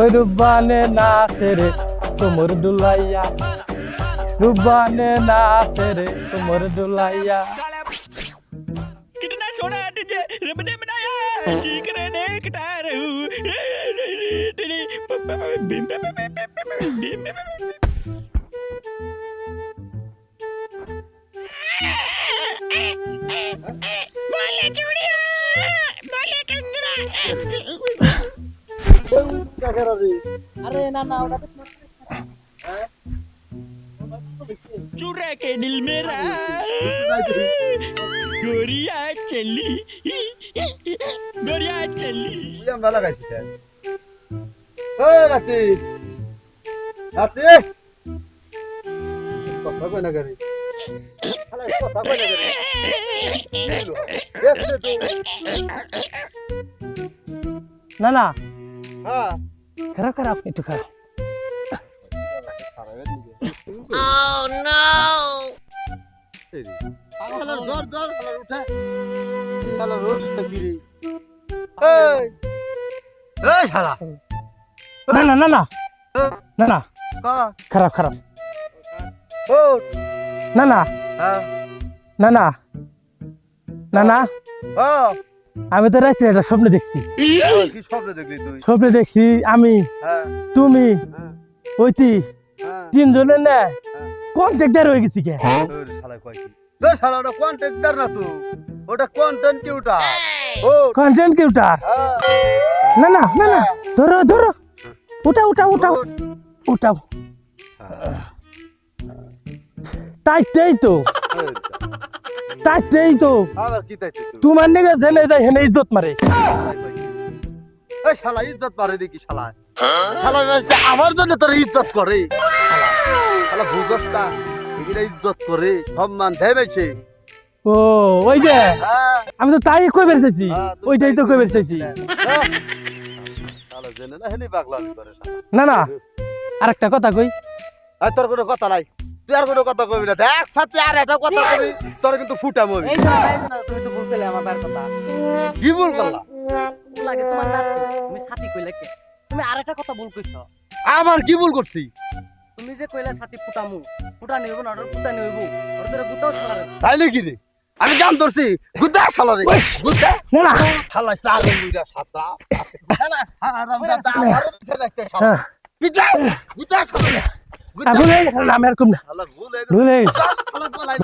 ওই রুব্বানে নাচে রে তোমর ডুলাইয়া রুব্বানে নাচে রে তোমর ডুলাইয়া कितना सोना तुझे रब ने बनाया चीख रे देखता रहूं तेरी बिम बिम बिम बोले चूड़िया बोले कंगना আরে না না ওটা তো चुरा के दिल मेरा गोरिया चली गोरिया चली তুই আমরা লাগাইছি স্যার ও রাতি রাতি কথা কই না গাড়ি খালা কথা কই না গাড়ি দেখলে তো না না হ্যাঁ খারাপ খারাপ একটু খারাপ। খালার জ্বর জ্বর খালার উঠে। খালার উঠে গিরি। এই এই শালা। না না না না। না না। কা? খারাপ খারাপ। ও না না। হ্যাঁ। না না। না না। ও। আমি তো রাত্রে একটা স্বপ্ন দেখছি। কি স্বপ্ন দেখলি তুই? স্বপ্নে দেখছি আমি হ্যাঁ। তুমি হ্যাঁ। ওইতি হ্যাঁ। তিনজনের না কন্ট্রাক্টার হয়ে গেছি কে? তোর শালা কয় কি? তোর শালা ওটা কন্ট্রাক্টর না তো? ওটা কন্টেন্ট কিউটার ও। কন্টেন্ট হ্যাঁ। না না না না ধরো ধরো। উঠাও উঠাও উঠাও উঠাও তাইতেই তো। তাইতেই তো। আবার কি তাইছিস তুই তোমার নিগে জেনে যায় হেনে ইজ্জত মারে। এই শালা ইজ্জত পারে নাকি শালা? শালা আমার জন্য তোর ইজ্জত করে। শালা এগুলা ইজ্জত করে সম্মান দেবেছে ও ওই যে হ্যাঁ। আমি তো তাই কই বেরছেছি হ্যাঁ, ওইটাই তো কই বেরছেছি হ্যাঁ। না না আরেকটা কথা কই। আর তোর কোনো কথা নাই। তুই আর কোনো কথা কবি না। দেখ সাথে আর একটা কথা কবি তোর কিন্তু ফুটা মবি না তুমি তো বলতে আমার কথা। কি বল করলা? লাগে তোমার নাতি তুমি সাথী কইলে কে? তুমি আরেকটা কথা বল কইছো। আবার কি ভুল করছি? তুমি যে কইলা সাথী ফুটামু ফুটা নিব না ওটা ফুটা নিব ওটা তোরা গুতাও ছাড়া তাই নাকি রে? আমি জান ধরছি গুদা শালা রে। গুদা? না না শালা চালে মুইরা সাতা শালা হারাম দাদা আমার ছেলে একটা শালা হ্যাঁ, গুদা গুদা শালা রে। গুদা ভুলে গেছে না আমি আর কম না শালা ভুলে গেছে ভুলে গেছি শালা পলাই